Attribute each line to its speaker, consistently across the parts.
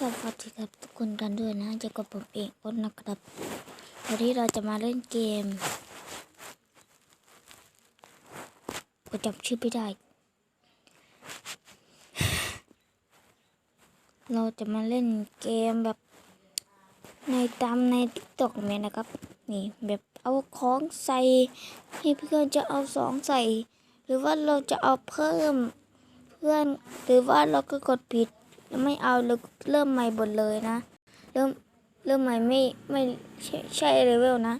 Speaker 1: สวัสดีครับทุกคนกันด้วยนะเจะกับผมเองอ้นนะครับวันนี้เราจะมาเล่นเกมก็จำชื่อไม่ได้ เราจะมาเล่นเกมแบบในตามในทิกตอกเนี่ยนะครับ นี่แบบเอาของใส่ให้เพื่อนจะเอาสองใส่ หรือว่าเราจะเอาเพิ่มเพื่อนหรือว่าเราก็กดผิด ไม่เอาเราเริ่มใหม่หมดเลยนะ เริ่มเริ่มใหม่ไม่ไม่ใช่ใช่เลเวลนะ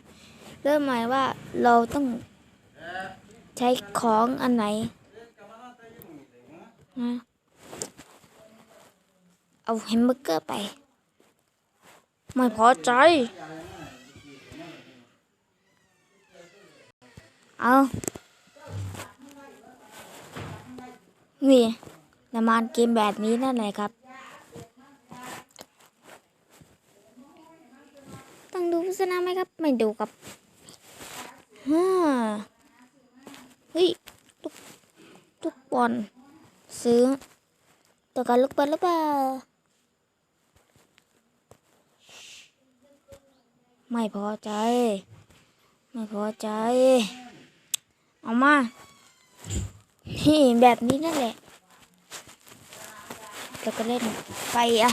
Speaker 1: เริ่มใหม่ว่าเราต้องใช้ของอันไหนนะเอาแฮมเบอร์เกอร์ไป ไม่พอใจ เอานี่ ละมานเกมแบบนี้นั่นแหละครับ ต้องดูโฆษณาไหมครับ ไม่ดูครับฮ่าเฮ้ยลูกลูกบอลซื้อตัวการลูกบอลหรือเปล่าไม่พอใจ ไม่พอใจ เอามา นี่แบบนี้นั่นแหละ แล้วก็เล่นไปอะ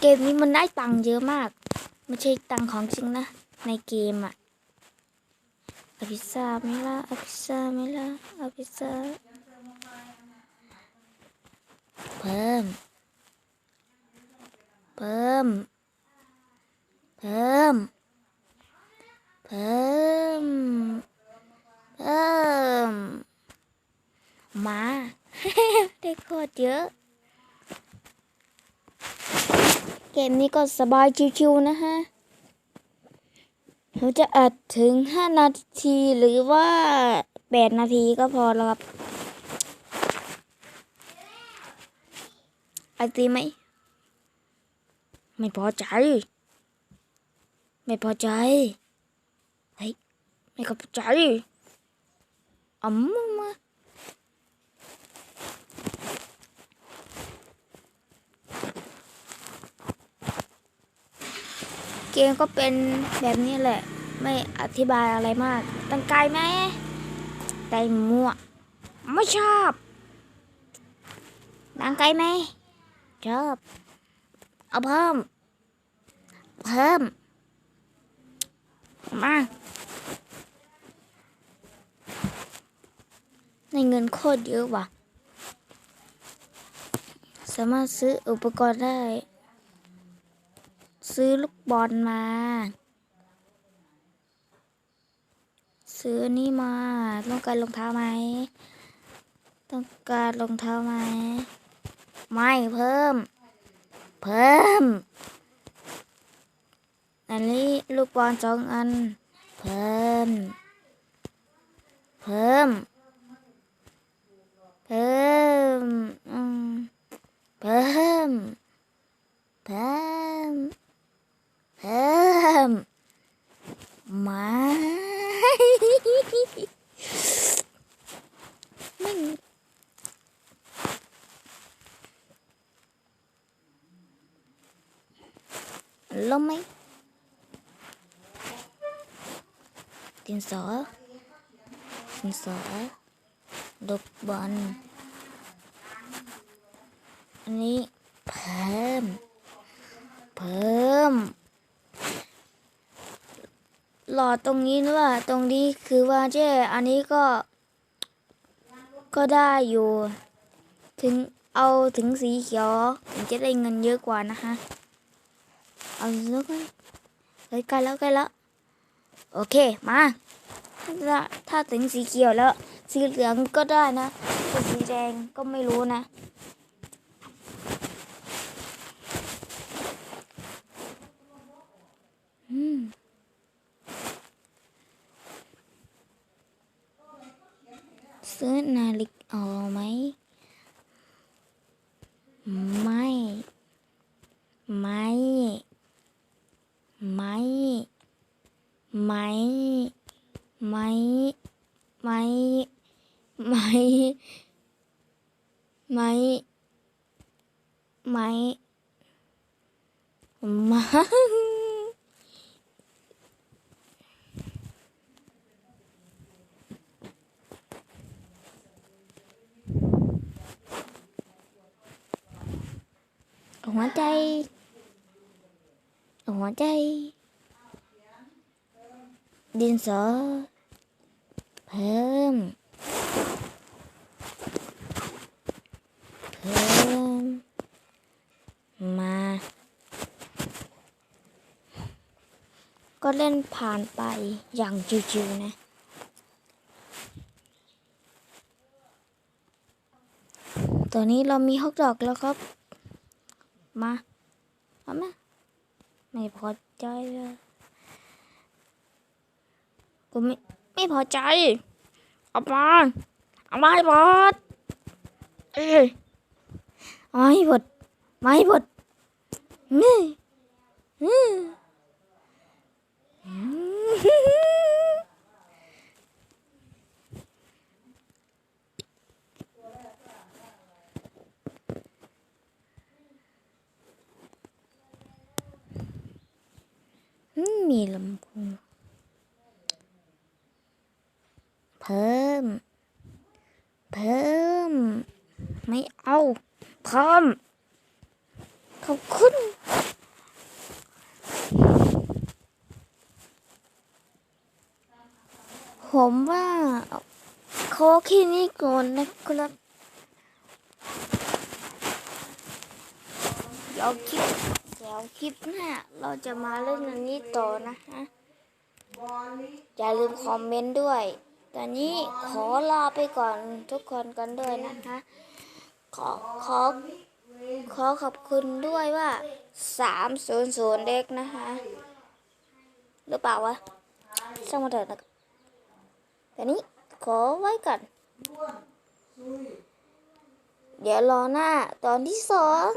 Speaker 1: เกมนี้มันได้ตังค์เยอะมาก ไม่ใช่ตังค์ของจริงนะ ในเกมอะอาพิซาไหมล่ะอาพิซาไหมล่ะอาพิซาเพิ่ม เพิ่ม เพิ่ม เพิ่ม เพิ่ม มา ได้โคตรเยอะ เกมนี้ก็สบายชิวๆนะฮะเราจะอัดถึง 5 นาทีหรือว่า 8 นาทีก็พอแล้วครับอัดดีไหม ไม่พอใจ ไม่พอใจ เฮ้ย ไม่พอใจอ๋อมมา มก็เป็นแบบนี้แหละ ไม่อธิบายอะไรมาก ตั้งไกลไหมไกลมั่ว ไม่ชอบตั้งไกลไหมชอบ เอาเพิ่ม เพิ่ม มาในเงินโคตรเยอะว่ะ สามารถซื้ออุปกรณ์ได้ ซื้อลูกบอลมา ซื้อนี่มา ต้องการรองเท้าไหม ต้องการรองเท้าไหม ไม่เพิ่ม เพิ่ม อันนี้ลูกบอลสองอัน เพิ่ม เพิ่ม เพิ่มอืมเพิ่มเ má. Mình. Lông ấy tin sợ tin sợ đục bọn anh ấy phơm. หลอดตรงนี้นะว่าตรงนี้คือว่าเจ้อันนี้ก็ ก็ได้อยู่ ถึงเอาถึงสีเขียวถึงจะได้เงินเยอะกว่านะฮะเอาแล้วกันเฮ้ยใกล้แล้วใกล้แล้วโอเคมาถ้าถ้าถึงสีเขียวแล้ว สีเหลืองก็ได้นะสีแดงก็ไม่รู้นะ ซื้อนาฬิกาเอาไหม ไม่ ไม่ ไม่ ไม่ ไม่ ไม่ ไม่ ไม่ ไม่มา หัวใจหัวใจ ดินสอเพิ่ม เพิ่ม มา ก็เล่นผ่านไปอย่างจิวๆนะตอนนี้เรามีฮอกดอกแล้วครับ มาเอามไม่พอใจเลยกูไม่ไม่พอใจเอามาเอามาให้หมดเอ้ยเอาให้หมดมาให้หมดนี่อืมอืมอืมมีลำโพงเพิ่ ม เพิ่ม ไม่เอาเพิ่มขอบคุณผมว่าขอแค่นี้ก่อนนะครับเดี๋ยวคลิปเดี๋ยวคลิปหน้าเราจะมาเล่นอันนี้ต่อนะฮะอย่าลืมคอมเมนต์ด้วย ตอนนี้ขอลาไปก่อนทุกคนกันด้วยนะคะ ขอขอขอขอบคุณด้วยว่า300เด็กนะคะ หรือเปล่าวะช่างมาเถิดนะครับแต่นี้ขอไว้ก่อน เดี๋ยวรอหน้าตอนที่สอง